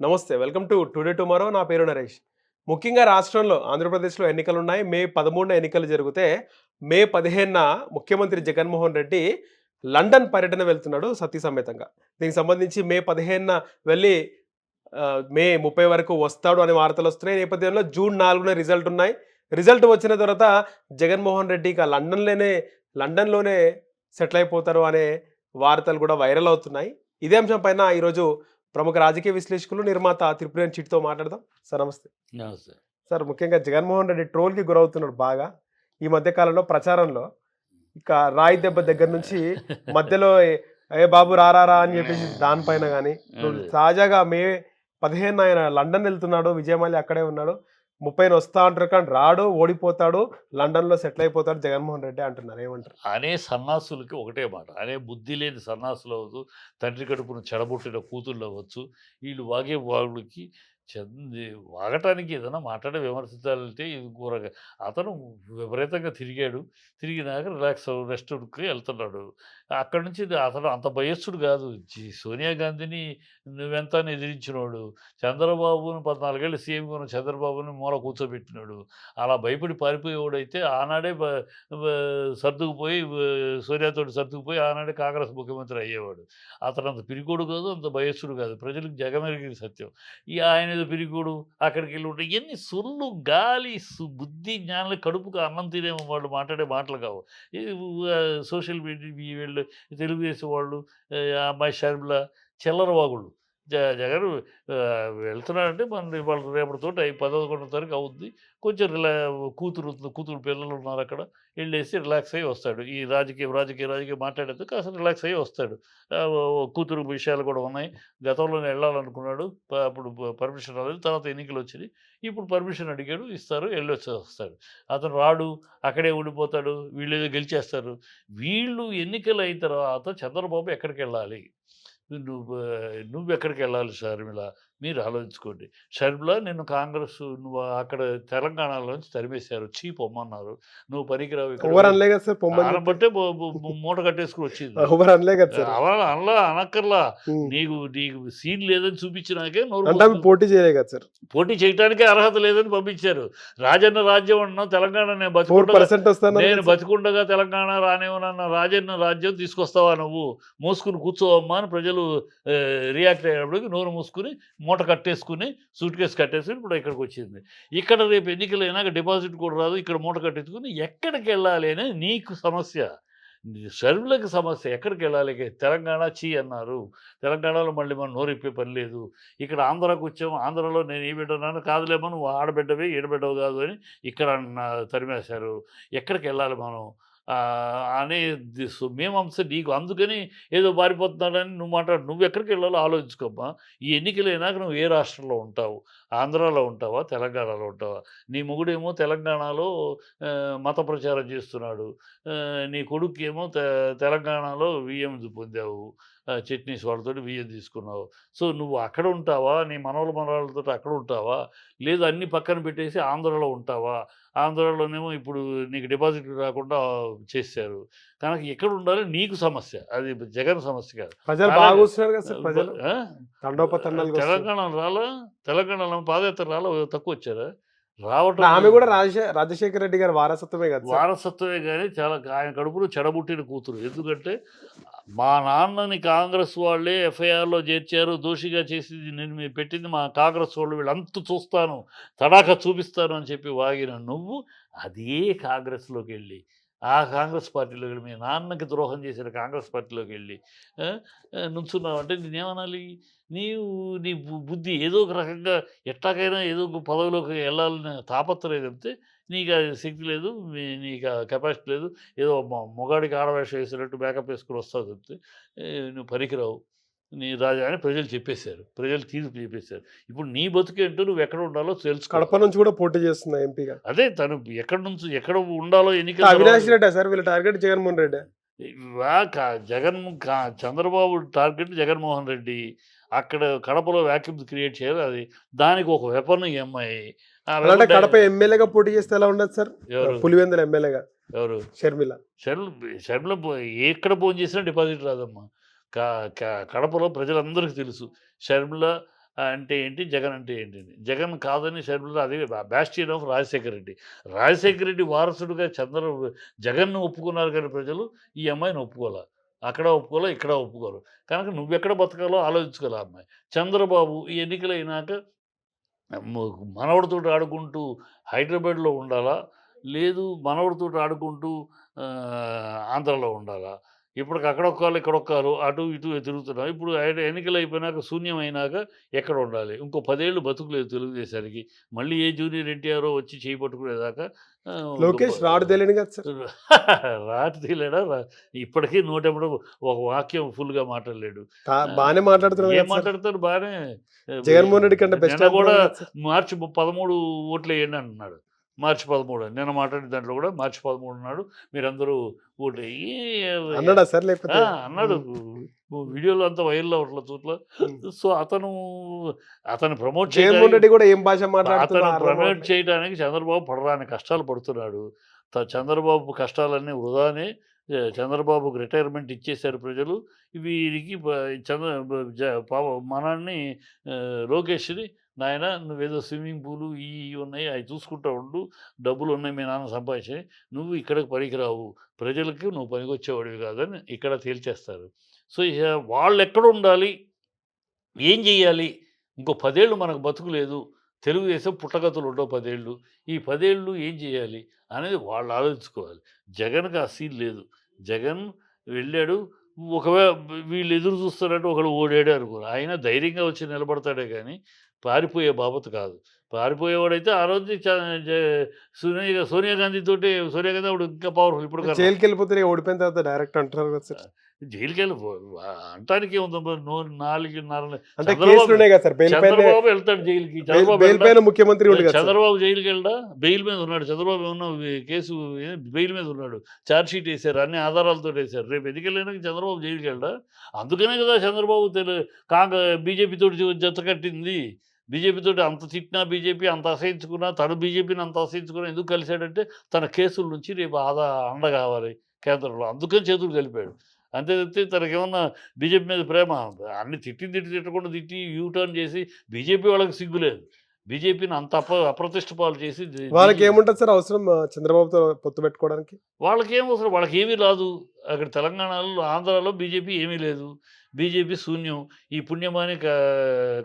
నమస్తే welcome to today tomorrow. నా పేరు నరేష్. ముఖ్యంగా రాష్ట్రంలో ఆంధ్రప్రదేశ్లో ఎన్నికలు ఉన్నాయి మే పదమూడున ఎన్నికలు జరిగితే మే పదిహేనున ముఖ్యమంత్రి జగన్మోహన్ రెడ్డి లండన్ పర్యటన వెళ్తున్నాడు సతీ సమేతంగా దీనికి సంబంధించి మే పదిహేనున వెళ్ళి మే ముప్పై వరకు వస్తాడు అనే వార్తలు వస్తున్నాయి. నేపథ్యంలో జూన్ నాలుగున రిజల్ట్ ఉన్నాయి. రిజల్ట్ వచ్చిన తర్వాత జగన్మోహన్ రెడ్డి ఇక లండన్లోనే లండన్లోనే సెటిల్ అయిపోతారు అనే వార్తలు కూడా వైరల్ అవుతున్నాయి. ఇదే అంశం పైన ఈరోజు ప్రముఖ రాజకీయ విశ్లేషకులు నిర్మాత త్రిపురేన్ చిట్తో మాట్లాడదాం. సార్ నమస్తే. నమస్తే సార్. ముఖ్యంగా జగన్మోహన్ రెడ్డి ట్రోల్కి గురవుతున్నాడు బాగా. ఈ మధ్య కాలంలో ప్రచారంలో ఇక రాయి దెబ్బ దగ్గర నుంచి మధ్యలో ఏ- బాబు రారారా అని చెప్పేసి దానిపైన కానీ. తాజాగా మే పదిహేను ఆయన లండన్ వెళ్తున్నాడు విజయమాలి అక్కడే ఉన్నాడు. ముప్పైన వస్తా అంటారు కానీ రాడు ఓడిపోతాడు లండన్లో సెటిల్ అయిపోతాడు జగన్మోహన్ రెడ్డి అంటున్నారు. ఏమంటారు? అనే సన్నాసులకి ఒకటే మాట. అనే బుద్ధి లేని సన్నాసులు అవ్వచ్చు తండ్రి కడుపును చెడబుట్టిన కూతుళ్ళు అవ్వచ్చు వీళ్ళు వాగే వాళ్ళకి చెంది వాగటానికి ఏదైనా మాట్లాడే విమర్శించాలంటే ఇది కూరగా. అతను విపరీతంగా తిరిగాడు తిరిగినాక రిలాక్స్ రెస్ట్కి వెళ్తున్నాడు. అక్కడి నుంచి అతను అంత భయస్సుడు కాదు. జీ- సోనియా గాంధీని నువ్వెంత ఎదిరించినోడు చంద్రబాబును పద్నాలుగేళ్ళు సీఎం ఉన్న చంద్రబాబుని మూల కూర్చోబెట్టినాడు అలా భయపడి పారిపోయేవాడైతే ఆనాడే సర్దుకుపోయి బ- సోనియాతోటి సర్దుకుపోయి ఆనాడే కాంగ్రెస్ ముఖ్యమంత్రి అయ్యేవాడు. అతను అంత పిరికోడు కాదు అంత భయస్సుడు కాదు. ప్రజలకు జగమెరిగింది సత్యం. ఈ ఆయన ఏదో పిరికోడు అక్కడికి వెళ్ళి ఉంటే ఎన్ని సొల్లు గాలి బుద్ధి జ్ఞానాలు కడుపుకు అన్నం తినే వాళ్ళు మాట్లాడే మాటలు కావు. సోషల్ మీడియా వీళ్ళు తెలుగుదేశం వాళ్ళు ఆ, అమ్మాయి షర్మిల చిల్లర వాగుళ్ళు. జగన్ వెళ్తున్నాడంటే మన వాళ్ళు రేపటితో అవి పదకొండు తారీఖు అవుద్ది. కొంచెం రిలా కూతురు కూతురు పిల్లలు ఉన్నారు అక్కడ. వెళ్ళేసి రిలాక్స్ అయ్యి వస్తాడు. ఈ రాజకీయ రాజకీయ రాజకీయ మాట్లాడేది కాస్త రిలాక్స్ అయ్యి వస్తాడు. కూతురు విషయాలు కూడా ఉన్నాయి. గతంలోనే వెళ్ళాలనుకున్నాడు. ప- అప్పుడు పర్మిషన్ రాలేదు. తర్వాత ఎన్నికలు వచ్చినాయి. ఇప్పుడు పర్మిషన్ అడిగాడు. ఇస్తారు. వెళ్ళొచ్చి వస్తాడు. అతను రాడు. అక్కడే ఉండిపోతాడు. వీళ్ళు ఏదో గెలిచేస్తారు. వీళ్ళు ఎన్నికలు అయిన తర్వాత చంద్రబాబు ఎక్కడికి వెళ్ళాలి? నువ్వు నువ్వు ఎక్కడికి వెళ్ళాలి షర్మిల మీరు ఆలోచించుకోండి. షర్మిల నిన్ను కాంగ్రెస్ నువ్వు అక్కడ తెలంగాణలోంచి తరిమేశారు. చీ పొమ్మన్నారు. నువ్వు పనికిరావు ఇక్కడ ఎవరు అనలే కదా సార్ పొమ్మని అనబట్టే బొ- బొ- బొ- మూట కట్టేసుకుని వచ్చింది. అలా అనలా అనక్కర్లా. నీకు నీకు సీన్ లేదని చూపించినాకే పోటీ చేయలే కదా సార్. పోటీ చేయడానికే అర్హత లేదని పంపించారు. రాజన్న రాజ్యం అన్నా తెలంగాణ నేను బతుకుండగా నేను బతికుండగా తెలంగాణ రానివ్వనన్న రాజన్న రాజ్యం తీసుకొస్తావా నువ్వు? మూసుకుని కూర్చోవమ్మా అని ప్రజలు రియాక్ట్ అయ్యేటప్పటికి నోరు మూసుకుని మూట కట్టేసుకుని సూట్ కేసు కట్టేసుకుని ఇప్పుడు ఇక్కడికి వచ్చింది. ఇక్కడ రేపు ఎన్నికలు అయినాక డిపాజిట్ కూడా రాదు ఇక్కడ మూట కట్టేసుకుని ఎక్కడికి వెళ్ళాలి అనేది నీకు సమస్య. సర్వులకు సమస్య. ఎక్కడికి వెళ్ళాలి? తెలంగాణ చీ అన్నారు. తెలంగాణలో మళ్ళీ మనం నోరిప్పే పని లేదు. ఇక్కడ ఆంధ్రాకు వచ్చాము ఆంధ్రాలో నేను ఈ బిడ్డన్నాను కాదులేమో నువ్వు ఆడబిడ్డవి ఈడబిడ్డవు కాదు అని ఇక్కడ తరిమేశారు. ఎక్కడికి వెళ్ళాలి మనం? అనే ది- సు- నీకు అందుకని ఏదో పారిపోతున్నాడని నువ్వు మాట్లాడు. నువ్వు ఎక్కడికి వెళ్ళాలో ఆలోచించుకోమ్మా. ఈ ఎన్నికలు అయినాక నువ్వు ఏ రాష్ట్రంలో ఉంటావు? ఆంధ్రాలో ఉంటావా? తెలంగాణలో ఉంటావా? నీ మొగుడేమో తెలంగాణలో మత ప్రచారం చేస్తున్నాడు. నీ కొడుకు ఏమో తె తెలంగాణలో విఎం పొందావు. చట్నీస్ వాళ్ళతో బియ్యం తీసుకున్నావు. సో నువ్వు అక్కడ ఉంటావా? నీ మనవల మనవాళ్ళతో అక్కడ ఉంటావా? లేదు అన్ని పక్కన పెట్టేసి ఆంధ్రలో ఉంటావా? ఆంధ్రాలోనేమో ఇప్పుడు నీకు డిపాజిట్ రాకుండా చేశారు. కనుక ఎక్కడ ఉండాలి? నీకు సమస్య. అది జగన్ సమస్య కాదు. తెలంగాణ రాలా? తెలంగాణలో పాదయాత్ర రాలా? తక్కువ వచ్చారా? రావటం ఆమె కూడా రాజశే రాజశేఖర రెడ్డి గారి వారసత్వమే కదా వారసత్వమే కానీ చాలా ఆయన కడుపులో చెడబుట్టిన కూతురు. ఎందుకంటే మా నాన్నని కాంగ్రెస్ వాళ్ళే ఎఫ్ఐఆర్లో చేర్చారు దోషిగా చేసి నేను పెట్టింది మా కాంగ్రెస్ వాళ్ళు వీళ్ళంతా చూస్తాను తడాక చూపిస్తాను అని చెప్పి వాగిన నువ్వు అదే కాంగ్రెస్లోకి వెళ్ళి ఆ కాంగ్రెస్ పార్టీలోకి వెళ్ళి మీ నాన్నకి ద్రోహం చేసిన కాంగ్రెస్ పార్టీలోకి వెళ్ళి నుంచున్నావు అంటే నేనేమనాలి? నీవు నీ బుద్ధి ఏదో ఒక రకంగా ఎట్లాగైనా ఏదో ఒక పదవిలోకి వెళ్ళాలని తాపత్రయం చెప్తే నీకు శక్తి లేదు మీ- నీకు కెపాసిటీ లేదు. ఏదో మొగాడికి ఆడవేషం వేసినట్టు మేకప్ వేసుకుని వస్తావు చెప్తే నువ్వు పనికిరావు. నీ రాజా అని ప్రజలు చెప్పేశారు. ప్రజలు తీర్పు చెప్పేశారు. ఇప్పుడు నీ బతుకేంటో నువ్వు ఎక్కడ ఉండాలో తెలుసుకో. కడప నుంచి కూడా పోటీ చేస్తుంది ఎంపీగా. అదే తను ఎక్కడి నుంచి ఎక్కడ ఉండాలో ఎన్నికల అవినాష్ రెడ్డి సార్ వీళ్ళ టార్గెట్ జగన్మోహన్ రెడ్డి. జగన్ చంద్రబాబు టార్గెట్ జగన్మోహన్ రెడ్డి. అక్కడ కడపలో వ్యాక్యూమ్స్ క్రియేట్ చేయాలి అది. దానికి ఒక వెపన్ ఎంఐ. అలాంటి కడప ఎమ్మెల్యేగా పోటీ చేస్తే ఎలా ఉండదు సార్? పులివెందుల ఎమ్మెల్యేగా. ఎవరు? షర్మిల. షర్మిల ఎక్కడ ఫోన్ చేసినా డిపాజిట్ రాదమ్మా. కడపలో ప్రజలందరికీ తెలుసు. షర్మిల అంటే ఏంటి? జగన్ అంటే ఏంటి జగన్ కాదని షర్మిల అదే బ్యాస్టియన్ ఆఫ్ రాజశేఖర రెడ్డి. రాజశేఖర రెడ్డి వారసుడుగా చంద్ర జగన్ను ఒప్పుకున్నారు కానీ ప్రజలు ఈ అమ్మాయిని ఒప్పుకోలే. అక్కడ ఒప్పుకోలే ఇక్కడ ఒప్పుకోరు. కనుక నువ్వెక్కడ బతకాలో ఆలోచించుకోలే అమ్మాయి. చంద్రబాబు ఈ ఎన్నికలైనాక మనవడితో ఆడుకుంటూ హైదరాబాద్లో ఉండాలా? లేదు మనవడితో ఆడుకుంటూ ఆంధ్రలో ఆంధ్రాలో ఉండాలా? ఇప్పటికి అక్కడ ఒక్కరు ఇక్కడ ఒక్కరు అటు ఇటు తిరుగుతున్నాం. ఇప్పుడు ఆయన ఎన్నికలు అయిపోయినాక శూన్యం అయినాక ఎక్కడ ఉండాలి? ఇంకో పదేళ్ళు బతుకులేదు తెలుగుదేశానికి. మళ్ళీ ఏ జూనియర్ ఎన్టీఆర్ వచ్చి చేయి పట్టుకునేదాకా లోకేష్ రాడు తెలియని కదా సార్. రాటు తీయలేడా రా- ఇప్పటికీ నూటెప్పుడు ఒక వాక్యం ఫుల్గా మాట్లాడలేడు. బాగానే మాట్లాడుతున్నాడు ఏం. మాట్లాడతారు బాగానే జగన్మోహన్ రెడ్డి కంటే కూడా మార్చి పదమూడు ఓట్లు వేయండి అంటున్నాడు. మార్చి పదమూడు. నిన్న మాట్లాడిన దాంట్లో కూడా మార్చి పదమూడు అన్నాడు మీరందరూ వేయి- అన్నాడా సార్ లేకపోతే? అన్నాడు. వీడియోలో అంతా వైరల్ అవ్వట్ల చోట్ల సో అతను అతను ప్రమోట్ రెడ్డి కూడా ఏం భాష అతను ప్రమోట్ చేయడానికి చంద్రబాబు పడరాని కష్టాలు పడుతున్నాడు. చంద్రబాబు కష్టాలన్నీ వృధానే చంద్రబాబుకు రిటైర్మెంట్ ఇచ్చేశారు ప్రజలు. వీరికి చంద్ర మనల్ని లోకేష్ని నాయన నువ్వేదో స్విమ్మింగ్ పూలు ఈ ఇవి ఉన్నాయి అవి చూసుకుంటూ ఉండు. డబ్బులు ఉన్నాయి మీ నాన్న సంపాదించి. నువ్వు ఇక్కడికి పనికిరావు. ప్రజలకి నువ్వు పనికొచ్చేవాడివి కాదని ఇక్కడ తేల్చేస్తారు. సో వాళ్ళు ఎక్కడ ఉండాలి ఏం చెయ్యాలి? ఇంకో పదేళ్ళు మనకు బతుకు లేదు. తెలుగుదేశం పుట్టగతులు ఉండవు పదేళ్ళు. ఈ పదేళ్ళు ఏం చేయాలి అనేది వాళ్ళు ఆలోచించుకోవాలి. జగన్కి ఆ సీన్ లేదు. జగన్ వెళ్ళాడు. ఒకవేళ వీళ్ళు ఎదురు చూస్తారంటే ఒకడు ఓడాడు కూడా ఆయన ధైర్యంగా వచ్చి నిలబడతాడే కానీ పారిపోయే బాబత్ కాదు. పారిపోయేవాడైతే ఆ రోజు సోనియా సోనియా గాంధీ తోటి సోనియా గాంధీ అప్పుడు ఇంకా పవర్ఫుల్ ఇప్పుడు. జైలుకి వెళ్ళిపోతే ఓడిపోయిన తర్వాత డైరెక్ట్ అంటున్నారు కదా సార్. జైలుకి వెళ్ళి అంటానికి ఏముందమ్మా నో నాలుగున్నర అంటే చంద్రబాబు- వెళ్తాడు జైలుకి. చంద్రబాబు ముఖ్యమంత్రి. చంద్రబాబు జైలుకి వెళ్ళడా బెయిల్ మీద ఉన్నాడు. చంద్రబాబు ఏమన్నా కేసు ఏ- బెయిల్ మీద ఉన్నాడు. ఛార్జ్ షీట్ వేశారు అన్ని ఆధారాలతో వేశారు. రేపు ఎన్నికలైనాక చంద్రబాబు జైలుకి వెళ్ళడా అందుకనే కదా చంద్రబాబు తెలు కాంగ్రె బీజేపీ తోటి జత కట్టింది. బీజేపీ తోటి అంత తిట్టినా బీజేపీ అంత అసహించుకున్నా తను బీజేపీని అంత అసహించుకున్నా ఎందుకు కలిశాడంటే తన కేసుల నుంచి రేపు ఆదా అండ కావాలి కేంద్రంలో. అందుకని చేతులు కలిపాడు. అంతే తప్పితే తనకేమన్నా బీజేపీ మీద ప్రేమ? అన్ని తిట్టి తిట్టి తిట్టకుండా తిట్టి యూటర్న్ చేసి బీజేపీ వాళ్ళకి సిగ్గులేదు బీజేపీని అంత అప అప్రతిష్ట పాలు చేసి వాళ్ళకి ఏముంటుంది సార్ అవసరం చంద్రబాబుతో పొత్తు పెట్టుకోవడానికి? వాళ్ళకి ఏం అవసరం? వాళ్ళకి ఏమీ రాదు. అక్కడ తెలంగాణలో ఆంధ్రాలో బీజేపీ ఏమీ లేదు. బీజేపీ శూన్యం. ఈ పుణ్యమాని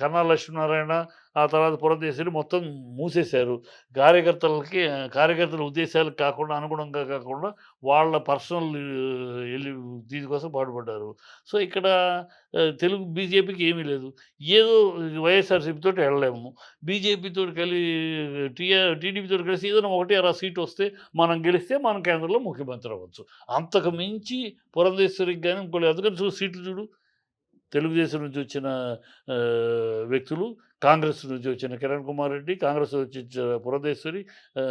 కన్నా లక్ష్మీనారాయణ ఆ తర్వాత పురదేశ్వరి మొత్తం మూసేశారు. కార్యకర్తలకి కార్యకర్తల ఉద్దేశాలకు కాకుండా అనుగుణంగా కాకుండా వాళ్ళ పర్సనల్ వెళ్ళి దీనికోసం పాటుపడ్డారు. సో ఇక్కడ తెలుగు బీజేపీకి ఏమీ లేదు. ఏదో వైఎస్ఆర్సీపీతో తోటి వెళ్ళలేము. బీజేపీతో కలిసి టీఆర్ టీడీపీతో కలిసి ఏదైనా ఒకటి అరా సీట్ వస్తే మనం గెలిస్తే మన కేంద్రంలో ముఖ్యమంత్రి అవ్వచ్చు. అంతకు మించి పురంధేశ్వరికి కానీ ఇంకోటి అందుకని చూ సీట్లు చూడు. తెలుగుదేశం నుంచి వచ్చిన వ్యక్తులు కాంగ్రెస్ నుంచి వచ్చిన కిరణ్ కుమార్ రెడ్డి కాంగ్రెస్ నుంచి ఆ,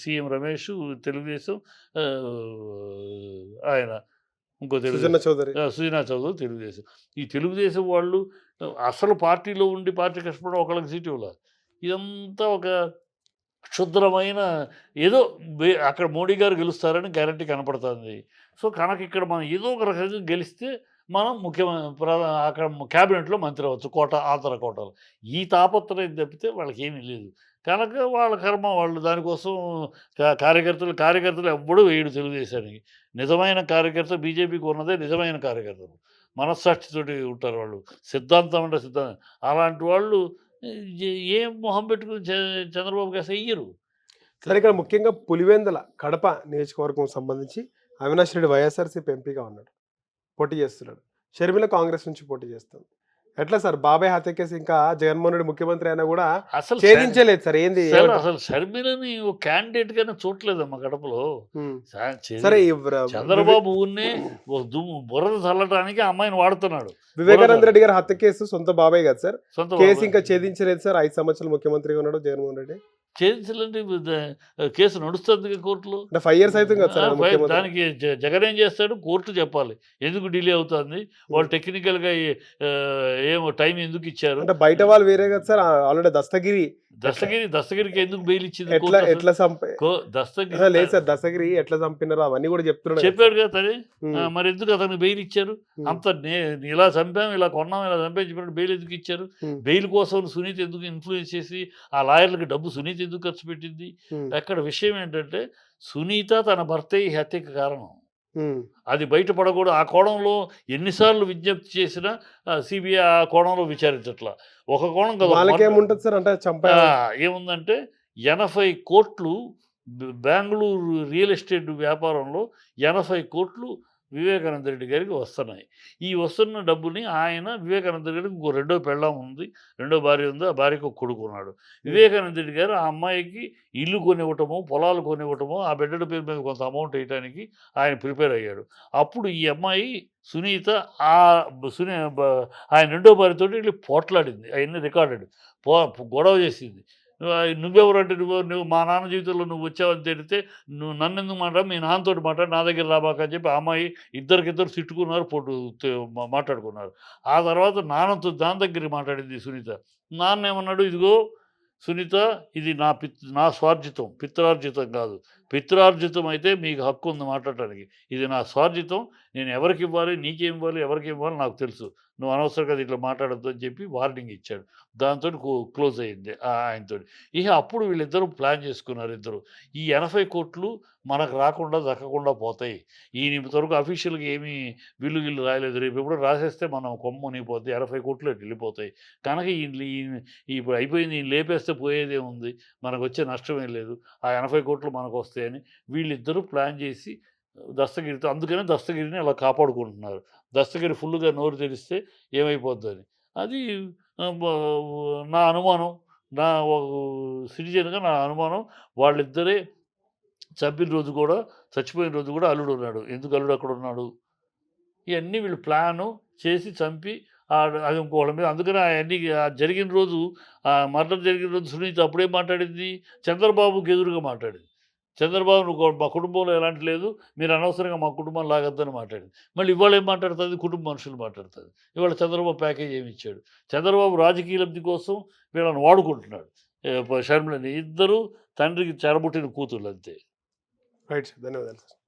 సీఎం రమేష్ తెలుగుదేశం ఆయన ఇంకో తెలుగుదేశం చౌదరి. సుజనా చౌదరి తెలుగుదేశం. ఈ తెలుగుదేశం వాళ్ళు అసలు పార్టీలో ఉండి పార్టీ కష్టపడడం ఒకళ్ళకి సీటు ఇవ్వాలి. ఇదంతా ఒక క్షుద్రమైన ఏదో అక్కడ మోడీ గారు గెలుస్తారని గ్యారంటీ కనపడుతుంది. సో కనుక ఇక్కడ మనం ఏదో ఒక రకంగా గెలిస్తే మనం ముఖ్యమంత్రి అక్కడ క్యాబినెట్లో మంత్రి అవ్వచ్చు కోట ఆతర కోటలు. ఈ తాపత్రయం తప్పితే వాళ్ళకి ఏమీ లేదు. కనుక వాళ్ళ కర్మ వాళ్ళు దానికోసం కార్యకర్తలు కార్యకర్తలు ఎవ్వడూ వేయడు తెలుగుదేశానికి. నిజమైన కార్యకర్త బీజేపీకి ఉన్నదే నిజమైన కార్యకర్తలు. మనస్సాక్షితోటి ఉంటారు వాళ్ళు. సిద్ధాంతం అంటే సిద్ధాంతం అలాంటి వాళ్ళు ఏం మొహం పెట్టుకుని చ- చంద్రబాబు గారు చెయ్యరు సరే ఇక్కడ ముఖ్యంగా పులివెందల కడప నియోజకవర్గం సంబంధించి అవినాష్ రెడ్డి వైఎస్ఆర్సీపీ ఎంపీగా ఉన్నాడు. పోటీ చేస్తున్నాడు. షర్మిల కాంగ్రెస్ నుంచి పోటీ చేస్తుంది. ఎట్లా సార్? బాబాయ్ హత్య కేసు ఇంకా జగన్మోహన్ రెడ్డి ముఖ్యమంత్రి అయినా కూడా అసలు ఛేదించలేదు సార్. ఏంది? అసలు షర్మిలని క్యాండిడేట్ గానే చూడలేదమ్మా గడపలో. సరే చంద్రబాబు ఊరినే ఒక దుమ్ము బురద చల్లటానికి ఆ అమ్మాయిని వాడుతున్నాడు. వివేకానంద రెడ్డి గారి హత్య కేసు సొంత బాబాయ్ కదా సార్. సొంత కేసు. ఇంకా ఛేదించలేదు సార్. ఐదు సంవత్సరాలు ముఖ్యమంత్రిగా ఉన్నాడు జగన్మోహన్ రెడ్డి. ఛేదించాలంటే ద- కేసు నడుస్తుంది కోర్టులో. ఫైవ్ ఇయర్స్ అవుతుంది దానికి జగన్ ఏం చేస్తాడు? కోర్టు చెప్పాలి. ఎందుకు డిలే అవుతుంది? వాళ్ళు టెక్నికల్గా ఏమో టైం ఎందుకు ఇచ్చారు? అంటే బయట వాళ్ళు వేరే కదా సార్. ఆల్రెడీ దస్తగిరి దస్తగిరి దస్తగిరికి ఎందుకు బెయిల్ ఇచ్చింది ఎట్లా? ఎట్లా దస్తగిరి లేదు సార్ దశగిరి ఎట్లా చంపినారో అవన్నీ కూడా చెప్తున్నాడు. చెప్పాడు కదా తనే? మరి ఎందుకు అతను బెయిల్ ఇచ్చారు? అంత ఇలా చంపాం ఇలా కొన్నాం ఇలా చంపాం చెప్పినట్టు బెయిల్ ఎందుకు ఇచ్చారు? బెయిల్ కోసం సునీత ఎందుకు ఇన్ఫ్లుయెన్స్ చేసి ఆ లాయర్లకు డబ్బు సునీత ఎందుకు ఖర్చు పెట్టింది? అక్కడ విషయం ఏంటంటే సునీత తన భర్తే ఈ హత్యకి కారణం. అది బయటపడకూడదు. ఆ కోణంలో ఎన్నిసార్లు విజ్ఞప్తి చేసినా సిబిఐ ఆ కోణంలో విచారించట్లా. ఒక కోణం కదా సార్? అంటే ఏముందంటే ఎనభై కోట్లు బెంగళూరు రియల్ ఎస్టేట్ వ్యాపారంలో ఎనభై కోట్లు వివేకానంద రెడ్డి గారికి వస్తున్నాయి. ఈ వస్తున్న డబ్బుని ఆయన వివేకానంద రెడ్డికి ఇంకో రెండో పెళ్ళాం ఉంది. రెండో భార్య ఉంది. ఆ భార్యకు ఒక కొడుకు ఉన్నాడు. వివేకానంద రెడ్డి గారు ఆ అమ్మాయికి ఇల్లు కొనివ్వటము పొలాలు కొనివ్వటము ఆ బిడ్డల పేరు మీద కొంత అమౌంట్ వేయడానికి ఆయన ప్రిపేర్ అయ్యాడు. అప్పుడు ఈ అమ్మాయి సునీత ఆ సునీ ఆయన రెండో భార్యతో వెళ్ళి పోట్లాడింది. అవన్నీ రికార్డెడ్. పో గొడవ చేసింది. నువ్వెవరంటే నువ్వు నువ్వు మా నాన్న జీవితంలో నువ్వు వచ్చావని తెలిస్తే నువ్వు నన్ను ఎందుకు మాట్లాడు మీ నాన్నతో మాట్లాడు నా దగ్గర రాబాక అని చెప్పి అమ్మాయి ఇద్దరికిద్దరు తిట్టుకున్నారు పొట్టు మాట్లాడుకున్నారు. ఆ తర్వాత నాన్నతో దాని దగ్గర మాట్లాడింది సునీత. నాన్న ఏమన్నాడు? ఇదిగో సునీత ఇది నా పిత్ నా స్వార్జితం పిత్రార్జితం కాదు. పిత్రార్జితం అయితే మీకు హక్కు ఉంది మాట్లాడటానికి. ఇది నా స్వార్జితం నేను ఎవరికి ఇవ్వాలి నీకేం ఇవ్వాలి ఎవరికి ఇవ్వాలి నాకు తెలుసు. నువ్వు అనవసరంగా ఇట్లా మాట్లాడద్దు అని చెప్పి వార్నింగ్ ఇచ్చాడు. దాంతో క్లోజ్ అయ్యింది ఆయనతో. ఇక అప్పుడు వీళ్ళిద్దరూ ప్లాన్ చేసుకున్నారు ఇద్దరు. ఈ ఎనభై కోట్లు మనకు రాకుండా దక్కకుండా పోతాయి. ఈ ఇంతవరకు అఫీషియల్గా ఏమీ విల్లు గిల్లు రాయలేదు. రేపు ఎప్పుడు రాసేస్తే మనం కొమ్ము మునిగిపోద్ది ఎనభై కోట్లు అటు వెళ్ళిపోతాయి. కనుక ఈ ఈ- ఇప్పుడు అయిపోయింది ఈయన లేపేస్తే పోయేదే ఉంది. మనకు వచ్చే నష్టమేం లేదు. ఆ ఎనభై కోట్లు మనకు వస్తాయని వీళ్ళిద్దరూ ప్లాన్ చేసి దస్తగిరితో అందుకనే దస్తగిరిని అలా కాపాడుకుంటున్నారు. దస్తగిరి ఫుల్గా నోరు తెరిస్తే ఏమైపోద్దని. అది నా అనుమానం. నా సిటిజన్గా నా అనుమానం. వాళ్ళిద్దరే చంపిన రోజు కూడా చచ్చిపోయిన రోజు కూడా అల్లుడు ఉన్నాడు. ఎందుకు అల్లుడు అక్కడ ఉన్నాడు? ఇవన్నీ వీళ్ళు ప్లాను చేసి చంపి అది ఇంకోళ్ళ మీద. అందుకని అవన్నీ జరిగిన రోజు ఆ జరిగిన రోజు సునీత అప్పుడేం మాట్లాడింది? చంద్రబాబుకి ఎదురుగా మాట్లాడింది. చంద్రబాబు మా కుటుంబంలో ఎలాంటి లేదు. మీరు అనవసరంగా మా కుటుంబం లాగద్దని మాట్లాడింది. మళ్ళీ ఇవాళ ఏం మాట్లాడుతుంది? కుటుంబ మనుషులు మాట్లాడుతుంది. ఇవాళ చంద్రబాబు ప్యాకేజ్ ఏమి ఇచ్చాడు? చంద్రబాబు రాజకీయ లబ్ధి కోసం వీళ్ళని వాడుకుంటున్నాడు. షర్మిలని. ఇద్దరు తండ్రికి చెరబుట్టిన కూతుర్లు అంతే. Right sir. ధన్యవాదాలు సార్.